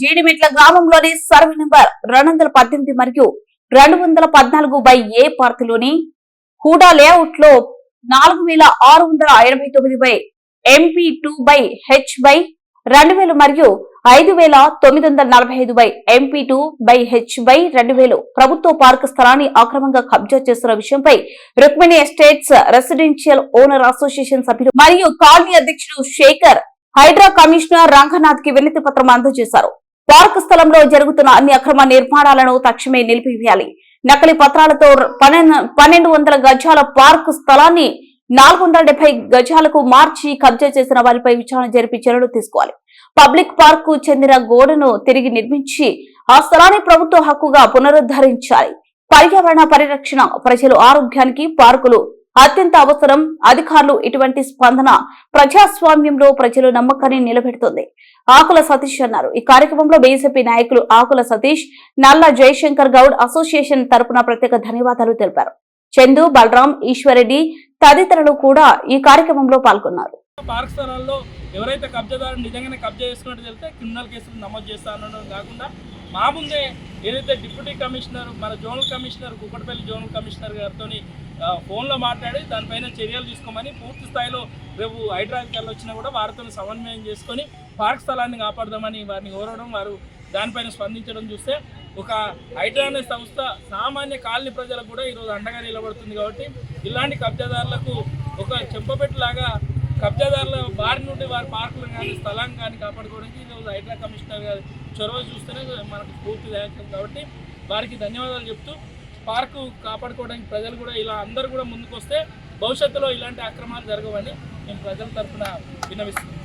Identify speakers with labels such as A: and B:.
A: జీడిమెట్ల గ్రామంలోని survey number రెండు వందల పద్దెనిమిది మరియు రెండు వందల పద్నాలుగు బై ఏ పార్కులోని హూడా లేఅవుట్లో నాలుగు వేల ఆరు వందల ఎనభై తొమ్మిది by MP two by H by రెండు వేలు మరియు ఐదు వేల తొమ్మిది వందల నలభై ఐదు by MP two by H by రెండు వేలు. ప్రభుత్వ పార్క్ స్థలాన్ని అక్రమంగా కబ్జా చేస్తున్న విషయంపై Rukmini estates residential owner association సభ్యులు మరియు కాలనీ అధ్యక్షుడు శేఖర్ హైడ్రా కమిషనర్ రంగనాథ్కి వినతి పత్రం అందజేశారు. పార్క్ స్థలంలో జరుగుతున్న అన్ని అక్రమ నిర్మాణాలను తక్షణమే నిలిపివేయాలి. నకిలీ పత్రాలతో పన్నెండు పన్నెండు వందల గజాల పార్క్ స్థలాన్ని నాలుగు వందల డెబ్బై గజాలకు మార్చి కబ్జా చేసిన వారిపై విచారణ జరిపి చర్యలు తీసుకోవాలి. పబ్లిక్ పార్క్కు చెందిన గోడను తిరిగి నిర్మించి ఆ స్థలాన్ని ప్రభుత్వ హక్కుగా పునరుద్ధరించాలి. పర్యావరణ పరిరక్షణ ప్రజలు ఆరోగ్యానికి పార్కులు అత్యంత అవసరం అధికారులు ఇటువంటి స్పందన ప్రజాస్వామ్యంలో ప్రజలు నమ్మకాన్ని నిలబెడుతుంది. ఆకుల సతీష్ అన్నారు. ఈ కార్యక్రమంలో బీజేపీ నాయకులు ఆకుల సతీష్ నల్ల జయశంకర్ గౌడ్ అసోసియేషన్ తరపున ప్రత్యేక ధన్యవాదాలు తెలిపారు. చందు బలరాం ఈశ్వరెడ్డి తదితరులు కూడా ఈ కార్యక్రమంలో పాల్గొన్నారు.
B: పార్క్ స్థలాల్లో ఎవరైతే కబ్జాదారులు నిజంగానే కబ్జా చేసుకున్నట్టు తెలిస్తే క్రిమినల్ కేసులు నమోదు చేస్తానడం కాకుండా మా ముందే ఏదైతే డిప్యూటీ కమిషనర్ మన zonal commissioner Kukatpally zonal commissioner గారితో ఫోన్లో మాట్లాడి దానిపైన చర్యలు తీసుకోమని పూర్తి స్థాయిలో రేపు హైదరాబాద్కి వచ్చినా కూడా వారితో సమన్వయం చేసుకొని పార్క్ స్థలాన్ని కాపాడదామని వారిని కోరడం వారు దానిపైన స్పందించడం చూస్తే ఒక హైడ్రా అనే సంస్థ సామాన్య కాలనీ ప్రజలకు కూడా ఈరోజు అండగా నిలబడుతుంది కాబట్టి ఇలాంటి కబ్జాదారులకు ఒక చెంపపెట్టులాగా కబ్జాదారుల బారి నుండి వారి పార్కులను కానీ స్థలాన్ని కానీ కాపాడుకోవడానికి ఈరోజు హైడ్రా కమిషనర్ గారి చొరవ చూస్తేనే మనకు పూర్తి దాయకం కాబట్టి వారికి ధన్యవాదాలు చెప్తూ పార్కు కాపాడుకోవడానికి ప్రజలు కూడా ఇలా అందరూ కూడా ముందుకు వస్తే భవిష్యత్తులో ఇలాంటి అక్రమాలు జరగవని మేము ప్రజల తరఫున విన్నవిస్తున్నాం